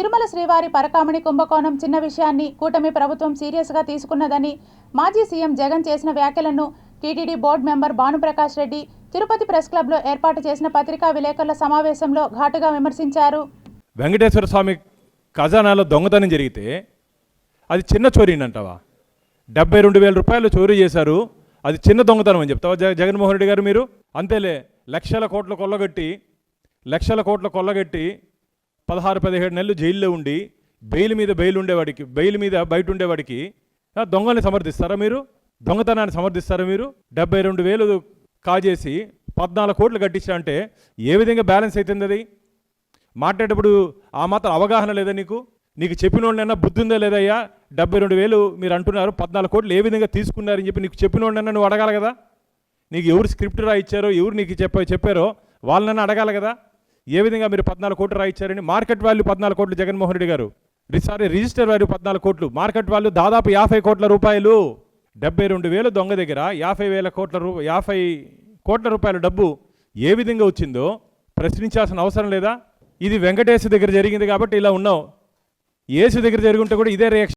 తిరుమల శ్రీవారి పరకామణి కుంభకోణం చిన్న విషయాన్ని కూటమి ప్రభుత్వం సీరియస్గా తీసుకున్నదని మాజీ సీఎం జగన్ చేసిన వ్యాఖ్యలను TTD board member Bhanuprakash Reddy Tirupati press క్లబ్లో ఏర్పాటు చేసిన పత్రికా విలేకరుల సమావేశంలో ఘాటుగా విమర్శించారు. వెంకటేశ్వర స్వామి ఖజానాలో దొంగతనం జరిగితే అది చిన్న చోరీనంటావా డెబ్బై రెండు వేల రూపాయలు చోరీ చేశారు అది చిన్న దొంగతనం అని చెప్తావా జగ జగన్మోహన్ రెడ్డి గారు మీరు? అంతేలే లక్షల కోట్లు కొల్లగొట్టి లక్షల కోట్లు కొల్లగొట్టి పదహారు పదిహేడు నెలలు జైల్లో ఉండి బెయిల్ మీద బెయిల్ ఉండేవాడికి బెయిల్ మీద బయట ఉండేవాడికి దొంగల్ని సమర్థిస్తారా మీరు? దొంగతనాన్ని సమర్థిస్తారా మీరు? డెబ్బై రెండు వేలు కాజేసి పద్నాలుగు కోట్లు కట్టించా అంటే ఏ విధంగా బ్యాలెన్స్ అవుతుంది అది? మాట్లాడేటప్పుడు ఆ మాత్రం అవగాహన లేదా నీకు? నీకు చెప్పిన వాళ్ళైనా బుద్ధి ఉందా లేదయ్యా డెబ్బై రెండు వేలు మీరు అంటున్నారు పద్నాలుగు కోట్లు ఏ విధంగా తీసుకున్నారని చెప్పి నీకు చెప్పిన వాళ్ళైనా నువ్వు అడగాలి కదా? నీకు ఎవరు స్క్రిప్ట్ రాయిచ్చారో ఎవరు నీకు చెప్ప చెప్పారో వాళ్ళనైనా అడగాలి కదా? ఏ విధంగా మీరు పద్నాలుగు కోట్లు రాయించారని మార్కెట్ వాల్యూ పద్నాలుగు కోట్లు జగన్మోహన్ రెడ్డి గారు. సారీ రిజిస్టర్ వాల్యూ పద్నాలుగు కోట్లు మార్కెట్ వాల్యూ దాదాపు యాభై కోట్ల రూపాయలు. డెబ్బై రెండు వేలు దొంగ దగ్గర యాభై వేల కోట్ల రూ యాభై కోట్ల రూపాయల డబ్బు ఏ విధంగా వచ్చిందో ప్రశ్నించాల్సిన అవసరం లేదా? ఇది వెంకటేశ్వర దగ్గర జరిగింది కాబట్టి ఇలా ఉన్నావు. ఏసు దగ్గర జరిగి ఉంటే కూడా ఇదే రియాక్షన్